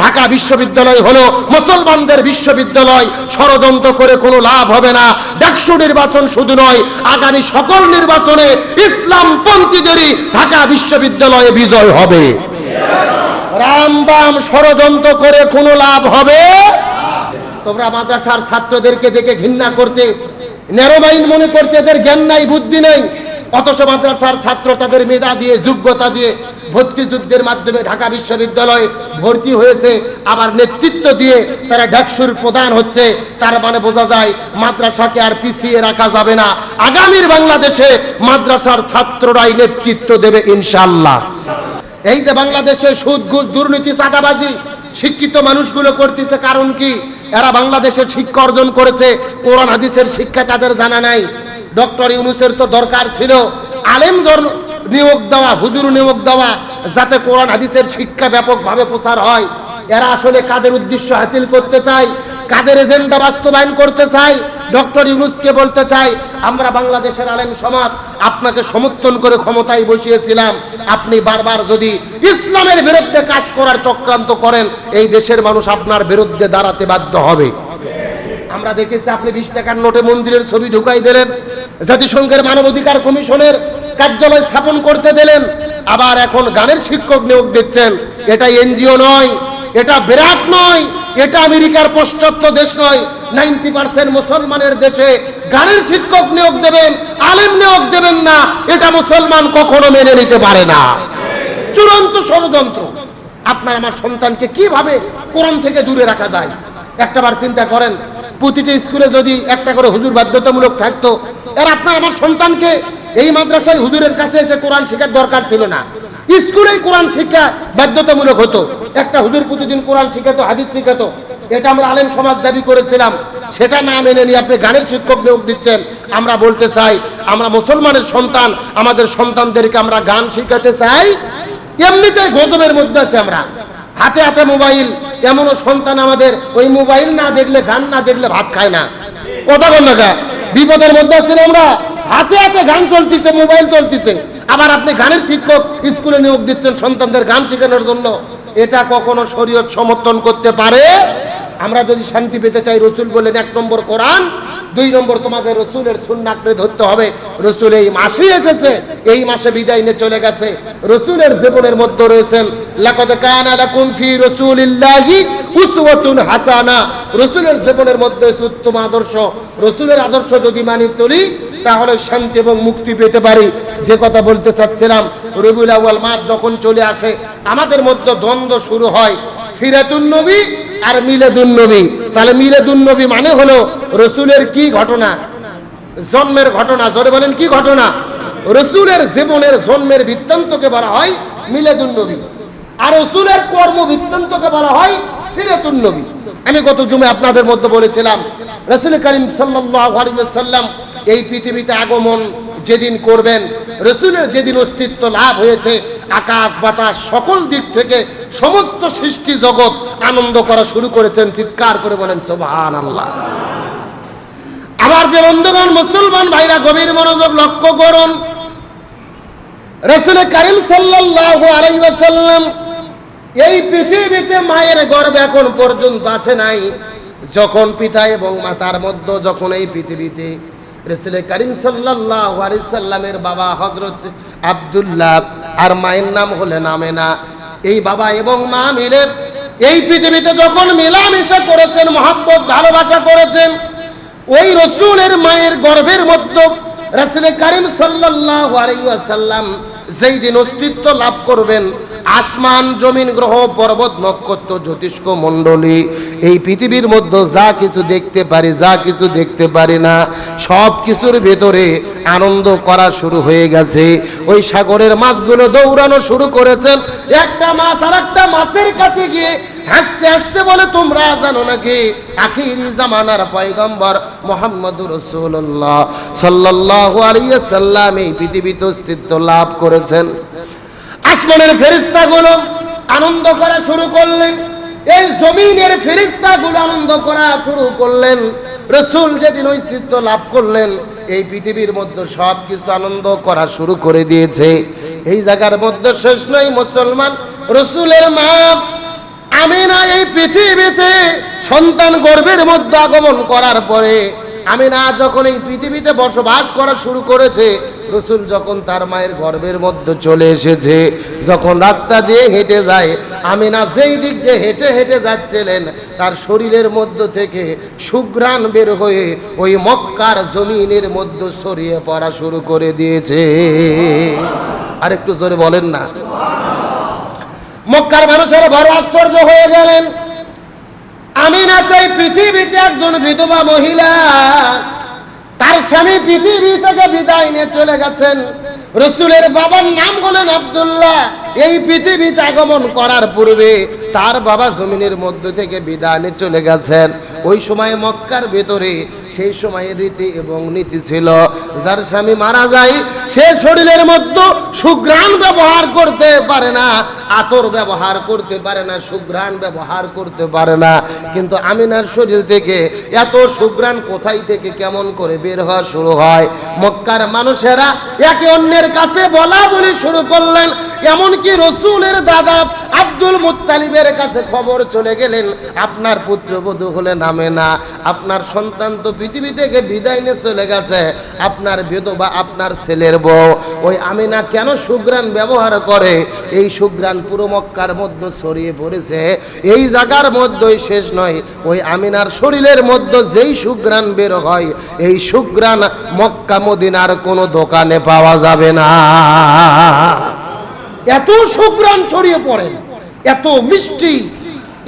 ঢাকা বিশ্ববিদ্যালয় হলো মুসলমানদের বিশ্ববিদ্যালয়। ষড়যন্ত্র করে কোনো লাভ হবে না। ডাকসু নির্বাচন শুধু নয়, আগামী সকল নির্বাচনে ইসলামপন্থীদেরই ঢাকা বিশ্ববিদ্যালয়ে বিজয় হবে। রাম বাম ষড়যন্ত্র করে কোনো লাভ হবে? তোমরা মাদ্রাসার ছাত্রদেরকে দেখে ঘৃণা করতে ন্যারোমাইন মনে করতে এদের জ্ঞান নাই, বুদ্ধি নেই। অথচ মাদ্রাসার ছাত্র তাদের মেধা দিয়ে, যোগ্যতা দিয়ে ভর্তি যুদ্ধের মাধ্যমে ঢাকা বিশ্ববিদ্যালয়ে ভর্তি হয়েছে, আবার নেতৃত্ব দিয়ে তারা ডাকসুর প্রদান হচ্ছে, তার মানে বোঝা যায় মাদ্রাসাকে আর পিছিয়ে রাখা যাবে না। আগামীর বাংলাদেশে মাদ্রাসার ছাত্ররাই নেতৃত্ব দেবে ইনশাল্লাহ এই যে বাংলাদেশে সুদ, ঘুষ, দুর্নীতি, চাঁদাবাজি শিক্ষিত মানুষগুলো করতেছে কারণ কি? এরা বাংলাদেশের শিক্ষা অর্জন করেছে, কোরআন, হাদিসের শিক্ষা তাদের জানা নাই। ডক্টর ইউনুসের তো দরকার ছিল। আলেম নিয়োগ দেওয়া, হুজুর নিয়োগ দেওয়া, যাতে কোরআন হাদিসের শিক্ষা ব্যাপকভাবে প্রচার হয়। এরা আসলে কাদের উদ্দেশ্য হাসিল করতে চায়, কাদের এজেন্ডা বাস্তবায়ন করতে চায়, ডক্টর ইউনুসকে বলতে চাই আমরা বাংলাদেশের আলেম সমাজ, আপনাকে সমর্থন করে ক্ষমতায় বসিয়েছিলাম। আপনি বারবার যদি ইসলামের বিরুদ্ধে কাজ করার চক্রান্ত করেন, এই দেশের মানুষ আপনার বিরুদ্ধে দাঁড়াতে বাধ্য হবে। আমরা দেখেছি আপনি বিশ টাকার নোটে মন্দিরের ছবি ঢুকাই দিলেন। জাতিসংঘের মানবাধিকার কমিশনের কার্যালয় স্থাপন করতে দিলেন। আবার এখন গানের শিক্ষক নিয়োগ দিচ্ছেন। এটা এনজিও নয়, এটা বিরাট নয়, এটা আমেরিকার পশ্চাত্য দেশ নয়। নাইনটি পার্সেন্ট মুসলমানের দেশে গানের শিক্ষক নিয়োগ দেবেন, আলেম নিয়োগ দেবেন না। এটা মুসলমান কখনো মেনে নিতে পারে না। চূড়ান্ত ষড়যন্ত্র। আপনার আমার সন্তানকে কীভাবে কোরআন থেকে দূরে রাখা যায়? একটাবার চিন্তা করেন, প্রতিটি স্কুলে যদি একটা করে হুজুর বাধ্যতামূলক থাকতো আর আপনার আমার সন্তানকে এই মাদ্রাসায় হুজুরের কাছে এসে কোরআন শেখার দরকার ছিল না। স্কুলেই কোরআন শিক্ষা বাধ্যতামূলক হতো। একটা হুজুর প্রতিদিন কোরআন শিখাতো, হাদিস শিখাতো। এটা আমরা আলেম সমাজ দাবি করেছিলাম। সেটা না মেনে নিয়ে আপনি গানের শিক্ষক নিয়োগ দিচ্ছেন। আমরা বলতে চাই, আমরা মুসলমানের সন্তান, আমাদের সন্তানদেরকে আমরা গান শিখাতে চাই। এমনিতে গজবের মধ্যে আছে আমরা। হাতে হাতে মোবাইল, এমনও সন্তান আমাদের ওই মোবাইল না দেখলে, গান না দেখলে ভাত খায় না। কথা বল না? বিপদের মধ্যে আছেন আমরা। হাতে হাতে গান চলতেছে, মোবাইল চলতেছে। আবার আপনি গানের শিক্ষক স্কুলে নিয়োগ দিচ্ছেন সন্তানদের গান শেখানোর জন্য। এটা কখনো শরীয়ত সমর্থন করতে পারে? আমরা যদি শান্তি পেতে চাই, রসুল বলেন, এক নম্বর কোরআন দুই নম্বর তোমাদের রসুলের সুন্নাকরে ধরতে হবে। রসুল এই মাসেই এসেছে, এই মাসে বিদায় নিয়ে চলে গেছে। রসুলের জীবনের মধ্যে রয়েছেন, লাকাদ কানা লাকুম ফি রাসূলিল্লাহি উসওয়াতুন হাসানা। রসুলের জীবনের মধ্যে উত্তম আদর্শ, রসুলের আদর্শ যদি মানি চলি, তাহলে শান্তি এবং মুক্তি পেতে পারি। যে কথা বলতে চাচ্ছিলাম, রবিউল আউয়াল মাস যখন চলে আসে, আমাদের মধ্যে দ্বন্দ্ব শুরু হয়। সিরাতুন নবী আর মিলাদুন নবী। তাহলে মিলাদুন নবী মানে হলো রসুলের কি ঘটনা? জন্মের ঘটনা। জোরে বলেন, কি ঘটনা? রসুলের জীবনের জন্মের বৃত্তান্তকে বলা হয় মিলাদুন নবী। আর রসুলের কর্ম বৃত্তান্তকে বলা হয় সিরাতুন নবী। আমি গত জুমে আপনাদের মধ্যে বলেছিলাম, রসুল করিম ওয়াসাল্লাম এই পৃথিবীতে আগমন যেদিন করবেন, রসুলের যেদিন অস্তিত্ব লাভ হয়েছে আকাশ, বাতাস, সকল দিক থেকে সমস্ত সৃষ্টি জগৎ আনন্দ করা শুরু করেছেন, চিৎকার করে বলেন সোবাহান আল্লাহ আমার যে বন্ধুগণ, মুসলমান ভাইরা, গভীর মনোযোগ লক্ষ্য করুন। রসুল করিম সাল্লাল্লাহু আলাইহি এই পৃথিবীতে মায়ের গর্ভে এখন পর্যন্ত আসে নাই। যখন পিতা এবং মাতার মধ্যে যখন এই পৃথিবীতে রসুল করিম সাল্লাল্লাহু আলাইহি সাল্লামের বাবা হযরত আব্দুল্লাহ আর মায়ের নাম হলে নামে না। এই বাবা এবং মা মিলে এই পৃথিবীতে যখন মেলামেশা করেছেন, মহাব্বত, ভালোবাসা করেছেন, ওই রসুলের মায়ের গর্ভের মধ্যে রাসুল করিম সাল্লাল্লাহু আলাইহি ওয়াসাল্লাম যেই দিন অস্তিত্ব লাভ করবেন আসমান, জমিন, গ্রহ, পর্বত, নক্ষত্র, জ্যোতিষ্ক, মণ্ডলী, এই পৃথিবীর মধ্যে যা কিছু দেখতে পারি, যা কিছু দেখতে পারি না, সব কিছুর ভেতরে আনন্দ করা শুরু হয়ে গেছে। ওই সাগরের মাছগুলো দৌড়ানো শুরু করেছেন। একটা মাছ আর একটা মাছের কাছে গিয়ে হাসতে হাসতে বলে, তোমরা জানো নাকি আখিরি জামানার পয়গম্বর মোহাম্মদুর রসুল্লাহ সাল্লাল্লাহু আলাইহি সাল্লাম এই পৃথিবীতে অস্তিত্ব লাভ করেছেন। আসমানের ফেরিস্তাগুলো আনন্দ করা শুরু করলেন। এই জমিনের ফেরিস্তাগুলো আনন্দ করা শুরু করলেন। রসুল যেদিন অস্তিত্ব লাভ করলেন, এই পৃথিবীর মধ্যে সব কিছু আনন্দ করা শুরু করে দিয়েছে। এই জায়গার মধ্যে শেষ নয়, মুসলমান রসুলের মা আমিনা এই পৃথিবীতে সন্তান গর্ভের মধ্যে আগমন করার পরে আমিনা যখন এই পৃথিবীতে বসবাস করা শুরু করেছে, রসুল যখন তার মায়ের গর্ভের মধ্যে চলে এসেছে, যখন রাস্তা দিয়ে হেঁটে যায়, আমিনা যেই দিক দিয়ে হেঁটে হেঁটে যাচ্ছিলেন, তার শরীরের মধ্য থেকে সুঘ্রাণ বের হয়ে ওই মক্কার জমিনের মধ্যে ছড়িয়ে পড়া শুরু করে দিয়েছে। আর একটু জোরে বলেন না। মক্কার মানুষেরা বড় আশ্চর্য হয়ে গেলেন। আমি না তো এই পৃথিবীতে একজন বিধবা মহিলা। তার স্বামী পৃথিবী থেকে বিদায় নিয়ে চলে গেছেন। রসুলের বাবার নাম হলেন আব্দুল্লাহ। এই পৃথিবীতে আগমন করার পূর্বে তার বাবা জমিনের মধ্য থেকে নিয়ে চলে গেছেন। ওই সময় মক্কার ভেতরে সেই সময়ে রীতি এবং নীতি ছিল। যার স্বামী মারা যায়, সে শরীরের মধ্যে সুগ্রাণ ব্যবহার করতে পারে না। আতর ব্যবহার করতে পারে না সুগ্রাণ ব্যবহার করতে পারে না। কিন্তু আমিনার শরীর থেকে এত সুগ্রাণ কোথায় থেকে কেমন করে বের হওয়া শুরু হয়? মক্কার মানুষেরা একে অন্যের কাছে বলা বলি শুরু করলেন। এমনকি রসুলের দাদা আব্দুল মুত্তালিবের কাছে খবর চলে গেলেন, আপনার পুত্রবধূ হলে নামে না। আপনার সন্তান তো পৃথিবী থেকে বিদায় নিয়ে চলে গেছে, আপনার বিধবা আপনার ছেলের বউ। ওই আমিনা কেন সুগ্রাণ ব্যবহার করে? এই সুগ্রাণ পুরো মক্কার মধ্যে ছড়িয়ে পড়েছে। এই জায়গার মধ্যেই শেষ নয়, ওই আমিনার শরীরের মধ্যে যেই সুগ্রাণ বের হয়, এই সুগ্রাণ মক্কা মদিনার কোনো দোকানে পাওয়া যাবে না। এত সুগ্রাণ ছড়িয়ে পড়েন এত মিষ্টি,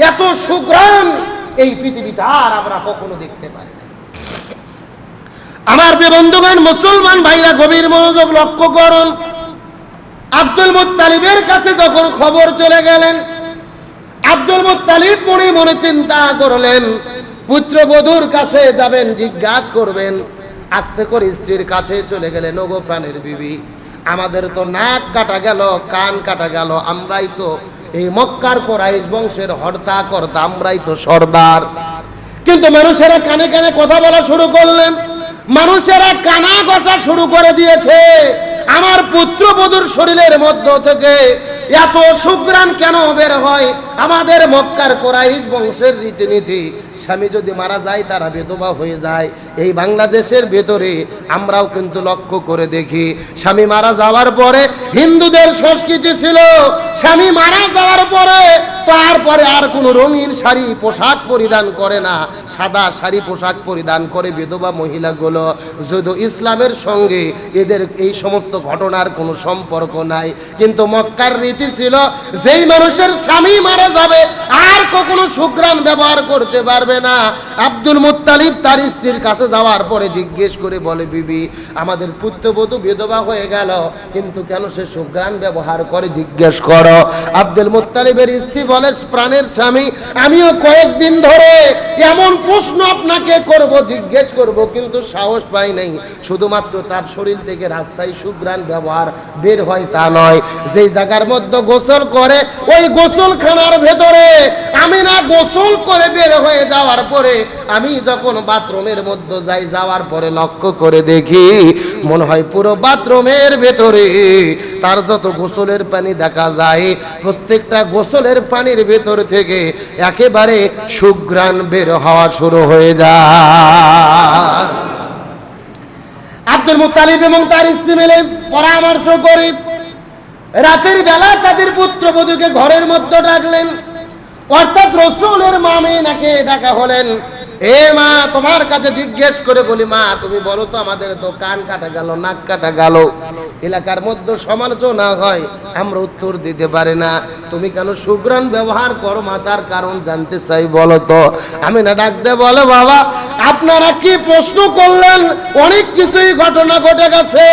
এত সুগ্রাণ এই পৃথিবীতে আর আমরা কখনো দেখতে পারি না। আমার প্রিয় মুসলমান ভাইরা, গভীর মনোযোগ লক্ষ্য করুন। আব্দুল মুত্তালিবের কাছে যখন খবর চলে গেলেন, আব্দুল মুত্তালিব মনে মনে চিন্তা করলেন পুত্রবধূর কাছে যাবেন, জিজ্ঞাসা করবেন, আস্তে করে স্ত্রীর কাছে চলে গেলেন, ওগো প্রাণের বিবি। আমাদের তো নাক কাটা গেল, কান কাটা গেল, আমরাই তো এই মক্কার কোরাইশ বংশের হর্তা কর্তা, আমরাই তো সর্দার। কিন্তু মানুষেরা কানে কানে কথা বলা শুরু করলেন। মানুষেরা কানা কথা শুরু করে দিয়েছে। আমার পুত্রবধূর শরীরের মধ্য থেকে এত সুগ্রাণ কেন বের হয়? আমাদের মক্কার কোরাইশ বংশের রীতিনীতি, স্বামী যদি মারা যায় তারা বেদবা হয়ে যায়। এই বাংলাদেশের ভেতরে আমরাও কিন্তু লক্ষ্য করে দেখি, স্বামী মারা যাওয়ার পরে হিন্দুদের সংস্কৃতি ছিল, স্বামী মারা যাওয়ার পরে তারপরে আর কোনো রঙিন শাড়ি, পোশাক পরিধান করে না। সাদা শাড়ি, পোশাক পরিধান করে বিধবা মহিলাগুলো। যদিও ইসলামের সঙ্গে এদের এই সমস্ত ঘটনার কোনো সম্পর্ক নাই, কিন্তু মক্কার রীতি ছিল, যেই মানুষের স্বামী মারা যাবে, আর কখনো সুগ্রাণ ব্যবহার করতে পারবে না। আব্দুল মুত্তালিব তার স্ত্রীর কাছে যাওয়ার পরে জিজ্ঞেস করে বলে, বিবি, আমাদের পুত্রবধূ বিধবা হয়ে গেল, কিন্তু কেন সে সুগ্রাণ ব্যবহার করে জিজ্ঞেস করো? আব্দুল মুত্তালিবের স্ত্রী বলে, প্রাণের স্বামী, আমিও কয়েকদিন ধরে এমন প্রশ্ন আপনাকে করব, জিজ্ঞেস করব, কিন্তু সাহস পাই নাই। শুধুমাত্র তার শরীর থেকে রাস্তায় সুগ্রাণ ব্যবহার বের হয় তা নয়। যেই জায়গার মধ্যে গোসল করে, ওই গোসলখানার ভেতরে, আমি না গোসল করে বের হয়ে যাওয়ার পরে, আমি যখন বাথরুমের মধ্যে যাই, যাওয়ার পরে লক্ষ্য করে দেখি, মনে হয় পুরো বাথরুমের ভেতরে তার যত গোসলের পানি দেখা যায়, প্রত্যেকটা গোসলের পানির ভেতর থেকে একেবারে সুঘ্রাণ বের হওয়া শুরু হয়ে যায়। আব্দুল মুতালিব এবং তার স্ত্রী মিলে পরামর্শ করে। রাতের বেলা তাদের পুত্রবধূকে ঘরের মধ্যে ডাকলেন। অর্থাৎ রসুলের মামে নাকে ডাকা হলেন। এ মা, তোমার কাছে জিজ্ঞেস করে বলি, মা, তুমি বলো তো আমাদের তো কান কাটা গেল, নাক কাটা গেল। এলাকার মধ্যে সমালোচনা হয়, আমরা উত্তর দিতে পারি না। তুমি কেন সুগ্রাণ ব্যবহার করো মা, তার কারণ জানতে চাই, বলো তো। আমি না ডাকতে বলো, বাবা, আপনারা কি প্রশ্ন করলেন? অনেক কিছুই ঘটনা ঘটে গেছে।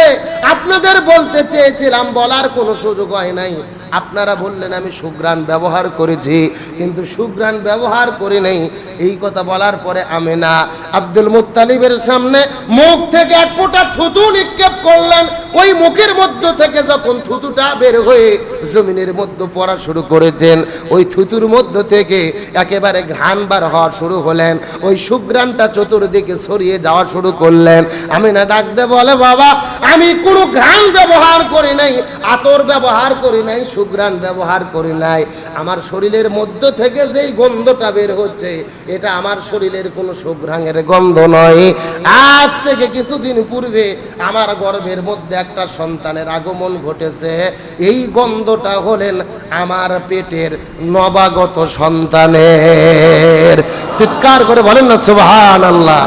আপনাদের বলতে চেয়েছিলাম, বলার কোনো সুযোগ হয় নাই। আপনারা বললেন, আমি সুগ্রাণ ব্যবহার করেছি, কিন্তু সুগ্রাণ ব্যবহার করি নাই। এই কথা বলার পরে আমি না আব্দুল মুত্তালিবের সামনে মুখ থেকে এক ফোঁটা থুতু নিক্ষেপ করলেন। ওই মুখের মধ্য থেকে যখন থুতুটা বের হয়ে জমিনের মধ্যে পড়া শুরু করেছেন, ওই থুতুর মধ্য থেকে একেবারে ঘ্রাণ বার হওয়া শুরু হলেন। ওই সুগ্রানটা চতুর্দিকে ছড়িয়ে যাওয়া শুরু করলেন। আমি না ডাকতে বলে, বাবা, আমি কোনো ঘ্রাণ ব্যবহার করি নাই, আতর ব্যবহার করি নাই সুগ্রাণ ব্যবহার করি নাই। আমার শরীরের মধ্য থেকে যেই গন্ধটা বের হচ্ছে, এটা আমার শরীরের কোনো সুগ্রাঙের গন্ধ নয়। আজ থেকে কিছুদিন পূর্বে আমার গর্ভের মধ্যে একটা সন্তানের আগমন ঘটেছে। এই গন্ধটা হলেন আমার পেটের নবাগত সন্তানের। চিৎকার করে বলেন না সুবহান আল্লাহ